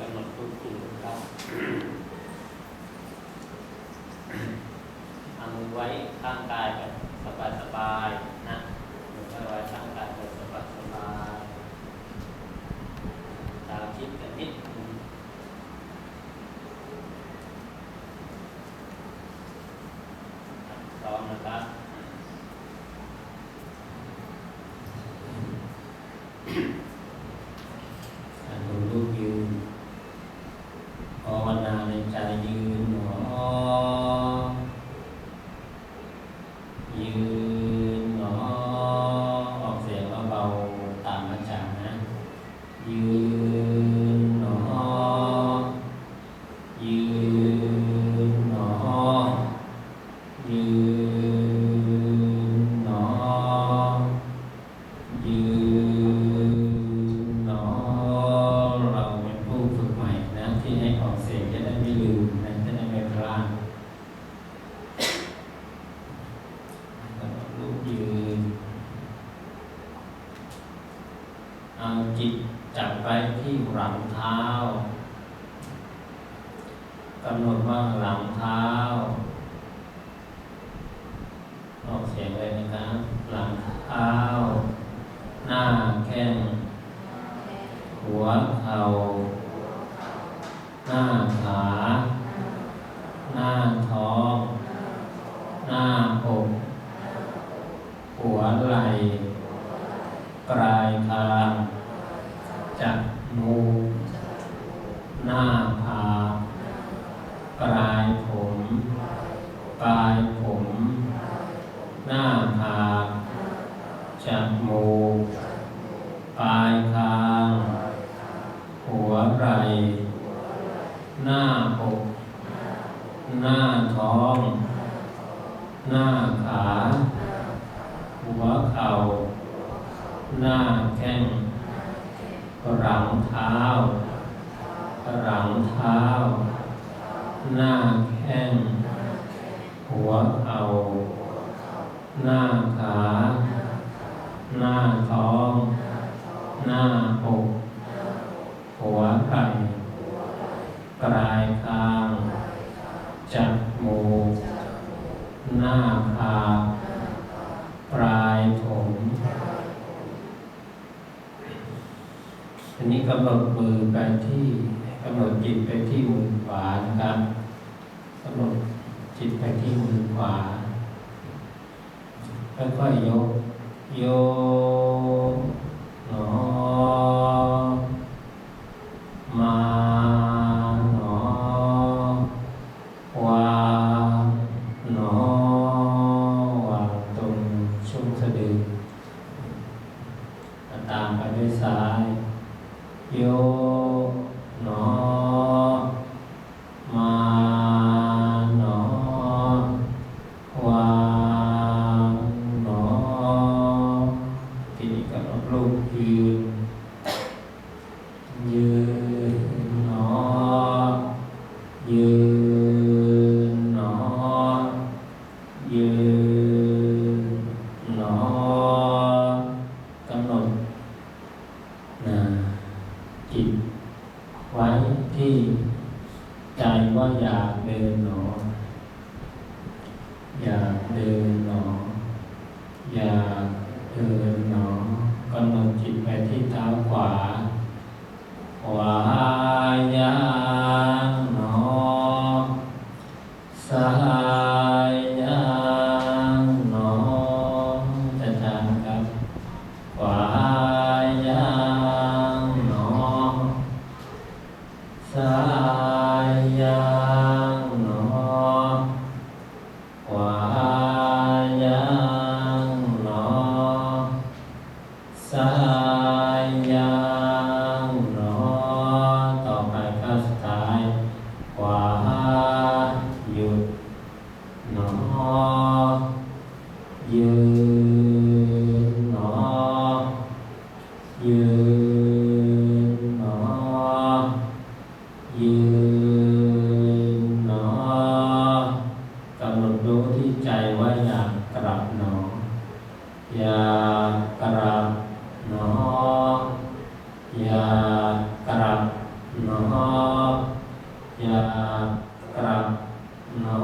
กำหนดรู้ตื่นครับเอามือไว้ข้างกายแบบสบายสบายๆนะมือไว้ข้างกายแบบสบายสบายตาคิดกันนิดนึงพร้อมนะครับ ไปที่หลังเท้ากำหนดว่าหลังเท้าออกเสียงเลยนะครับ หลังเท้า หน้าแข้งหัวเข่าหน้าขา หน้าท้อง หน้าอกหัวไหล่ปลายคาง จับมูหน้าผากปลายผมปลายผม หน้าผากจับมูกปลายคาง หัวไหล่หน้าอกหน้าท้อง หน้าขา หัวเข่า หน้าแข้ง หลังเท้าหลังเท้า หน้าแข้ง หัวเข่าหน้าขา หน้าท้อง หน้าอกหัวไหล่ปลายคาง จับมูหน้าผากปลายผม อันนี้กำหนดมือไปที่กำหนดจิตไปที่มือขวานะครับกำหนดจิตไปที่มือขวาค่อยๆยกโย หนอยากลับหนอยากลับหนอ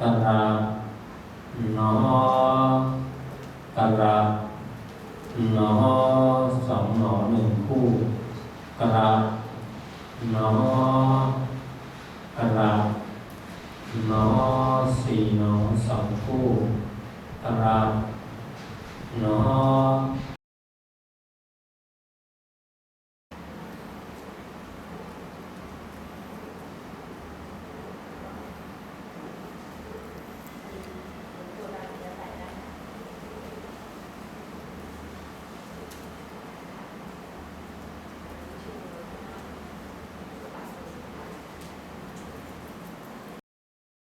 กลับหนอกลับหนอสองหนอหนึ่งคู่กลับหนอกลับหนอสี่หนอสองคู่กลับ